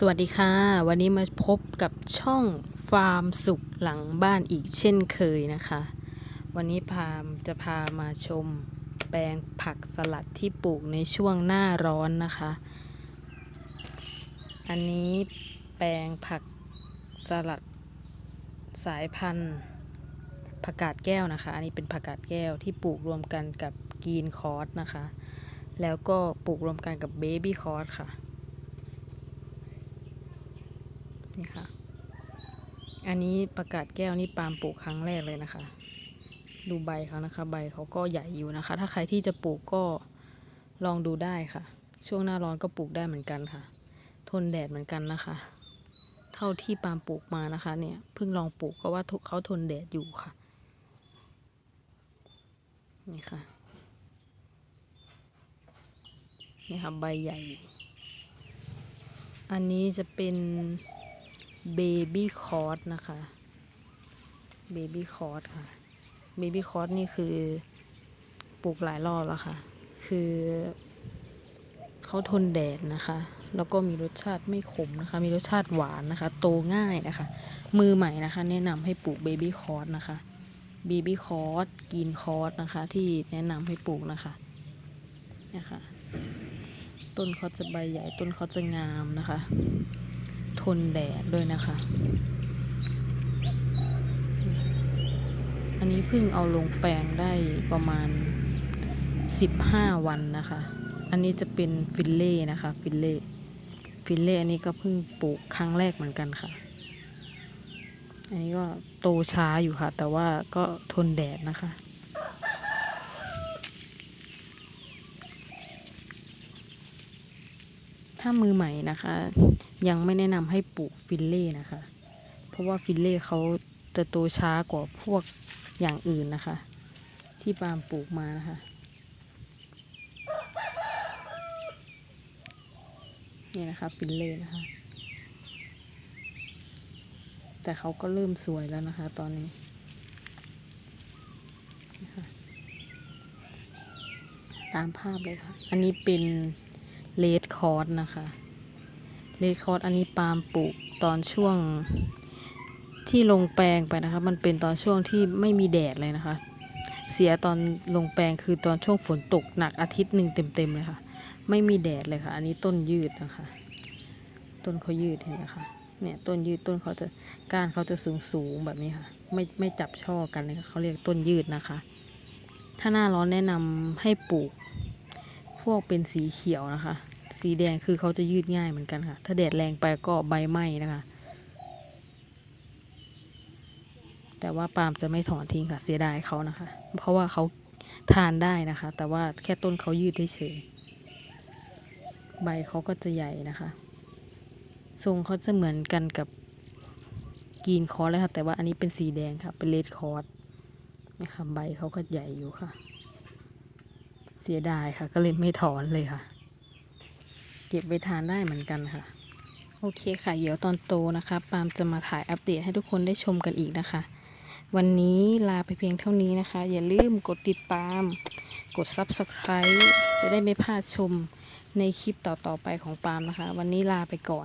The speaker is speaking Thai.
สวัสดีค่ะ วันนี้มาพบกับช่องฟาร์มสุขหลังบ้านอีกเช่นเคยนะคะ วันนี้พามจะพามาชมแปลงผักสลัดที่ปลูกในช่วงหน้าร้อนนะคะ อันนี้แปลงผักสลัดสายพันธุ์ผักกาดแก้วนะคะ อันนี้เป็นผักกาดแก้วที่ปลูกรวมกันกับกรีนคอร์สนะคะ แล้วก็ปลูกรวมกันกับเบบี้คอร์สค่ะ นี่ค่ะ อันนี้ประกาศแก้วนี่ปาล์มปลูกครั้งแรกเลยนะคะ ดูใบเขานะคะ ใบเขาก็ใหญ่อยู่นะคะ ถ้าใครที่จะปลูกก็ลองดูได้ค่ะ ช่วงหน้าร้อนก็ปลูกได้เหมือนกันค่ะ ทนแดดเหมือนกันนะคะ เท่าที่ปาล์มปลูกมานะคะ เนี่ยเพิ่งลองปลูกก็ว่าทุกเขาทนแดดอยู่ค่ะ นี่ค่ะนี่ค่ะใบใหญ่ อันนี้จะเป็น เบบี้คอร์สนะคะเบบี้คอร์สค่ะเบบี้คอร์สนี่คือปลูกหลายรอบแล้วค่ะ คือเขาทนแดดนะคะ แล้วก็มีรสชาติไม่ขมนะคะ มีรสชาติหวานนะคะ โตง่ายนะคะ มือใหม่นะคะ แนะนำให้ปลูกเบบี้คอร์สนะคะเบบี้คอร์สกินคอร์สนะคะ ที่แนะนำให้ปลูกนะคะนะคะ ต้นเขาจะใบใหญ่ต้นเขาจะงามนะคะ ทนแดดด้วยนะคะ อันนี้เพิ่งเอาลงแปลงได้ประมาณ 15 วันนะคะ อันนี้จะเป็นฟิลเล่นะคะฟิลเล่ฟิลเล่อันนี้ก็เพิ่งปลูกครั้งแรกเหมือนกันค่ะ อันนี้ก็โตช้าอยู่ค่ะ แต่ว่าก็ทนแดดนะคะ ถ้ามือใหม่นะคะ ยังไม่แนะนำให้ปลูกฟิลเล่นะคะ เพราะว่าฟิลเล่เขาจะโตช้ากว่าพวกอย่างอื่นนะคะ ที่ปาล์มปลูกมานะคะ นี่นะคะฟิลเล่นะคะ แต่เขาก็เริ่มสวยแล้วนะคะ ตอนนี้ตามภาพเลยค่ะ อันนี้เป็น เลดคอร์สนะคะ เลดคอร์สอันนี้ปาล์มปลูกตอนช่วงที่ลงแปลงไปนะคะ มันเป็นตอนช่วงที่ไม่มีแดดเลยนะคะ เสียตอนลงแปลงคือตอนช่วงฝนตกหนักอาทิตย์หนึ่งเต็มๆเลยค่ะ ไม่มีแดดเลยค่ะ อันนี้ต้นยืดนะคะ ต้นเขายืดเห็นไหมคะ เนี่ยต้นยืดต้นเขาจะก้านเขาจะสูงสูงๆแบบนี้ค่ะ ไม่ไม่จับช่อกันเลยเขาเรียกต้นยืดนะคะ ถ้าหน้าร้อนแนะนำให้ปลูก พวกเป็นสีเขียวนะคะ สีแดงคือเขาจะยืดง่ายเหมือนกันค่ะ ถ้าแดดแรงไปก็ใบไหม้นะคะ แต่ว่าปาล์มจะไม่ถอนทิ้งค่ะเสียดายเขานะคะ เพราะว่าเขาทานได้นะคะ แต่ว่าแค่ต้นเขายืดเฉยใบเขาก็จะใหญ่นะคะทรงเขาจะเหมือนกันกับกรีนคอร์สเลยค่ะ แต่ว่าอันนี้เป็นสีแดงค่ะ เป็นเลดคอร์สนะคะใบเขาก็ใหญ่อยู่ค่ะ เสียดายค่ะ ก็เลยไม่ถอนเลยค่ะ เก็บไปทานได้เหมือนกันค่ะ โอเคค่ะ เดี๋ยวตอนโตนะคะปามจะมาถ่ายอัปเดตให้ทุกคนได้ชมกันอีกนะคะ วันนี้ลาไปเพียงเท่านี้นะคะ อย่าลืมกดติดตาม กด Subscribe จะได้ไม่พลาดชมในคลิปต่อๆไปของปามนะคะ วันนี้ลาไปก่อน